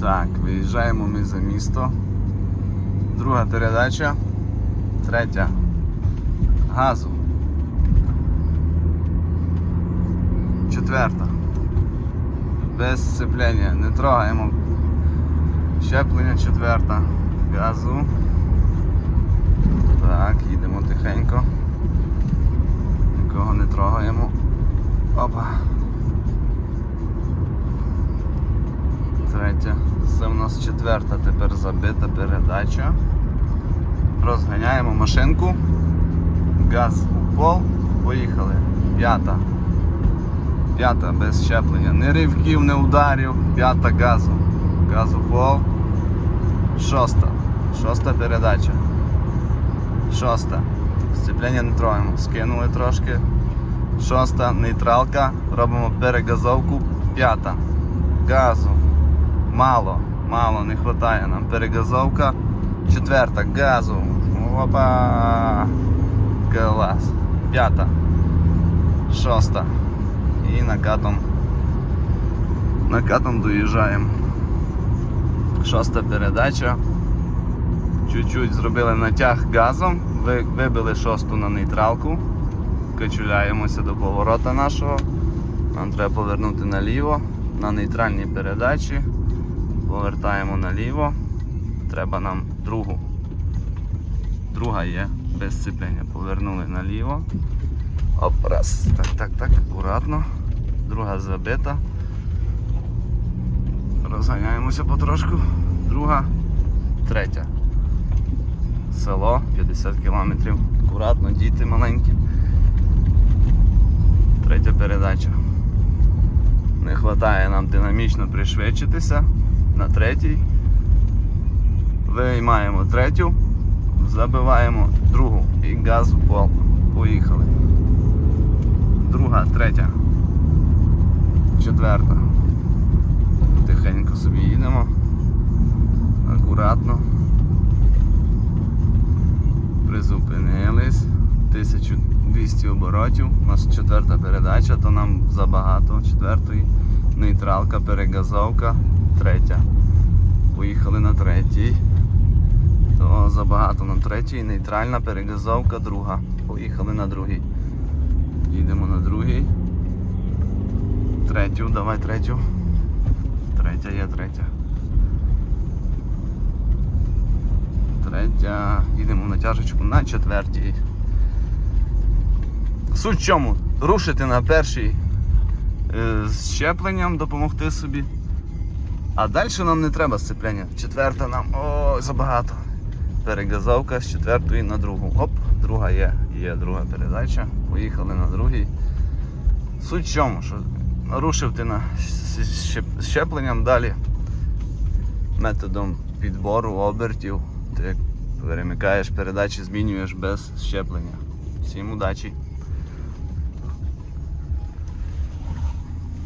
Так, виїжджаємо ми за місто. Друга передача. Третя. Газу. Четверта. Без сцеплення. Не трогаємо. Щеплення четверта. Газу. Так, їдемо тихенько. Нікого не трогаємо. Опа. Третя. Це в нас четверта тепер забита передача. Розганяємо машинку. Газ у пол. Поїхали. П'ята. П'ята без щеплення. Не ривків, не ударів. П'ята газу. Газ у пол. Шоста. Шоста передача. Шоста. Сцеплення не трогаємо. Скинули трошки. Шоста нейтралка. Робимо перегазовку. П'ята. Газу. Мало, мало, не вистачає нам. Перегазовка. Четверта. Газу. Опа. Клас. П'ята. Шоста. І накатом. Накатом доїжджаємо. Шоста передача. Чуть-чуть зробили натяг газом, вибили шосту на нейтралку, качуляємося до поворота нашого. Нам треба повернути наліво на нейтральній передачі. Повертаємо наліво. Треба нам другу. Друга є без сцеплення. Повернули наліво. Оп, раз. Так, так, так, акуратно. Друга забита. Розганяємося потрошку. Друга, третя. Село 50 кілометрів. Акуратно, діти маленькі. Третя передача. Не вистачає нам динамічно пришвидшитися на третій. Виймаємо третю, забиваємо другу і газ у пол. Поїхали. Друга, третя. Четверта. Тихенько собі їдемо. Акуратно. Призупинились. 1200 оборотів. У нас четверта передача, то нам забагато четвертої. Нейтралка, перегазовка, третя. Поїхали на третій. То забагато нам третій. Нейтральна перегазовка, друга. Поїхали на другий. Їдемо на другий. Третю, давай третю. Третя є третя. Третя. Їдемо в натяжечку на четвертій. Суть в чому? Рушити на першій е, з щепленням, допомогти собі. А далі нам не треба сцеплення. Четверта нам о, забагато. Перегазовка з четвертої на другу. Оп, друга є. Є друга передача. Поїхали на другий. Суть в чому, що рушив ти на щепленням далі методом підбору обертів. Ти перемикаєш передачі, змінюєш без щеплення. Всім удачі!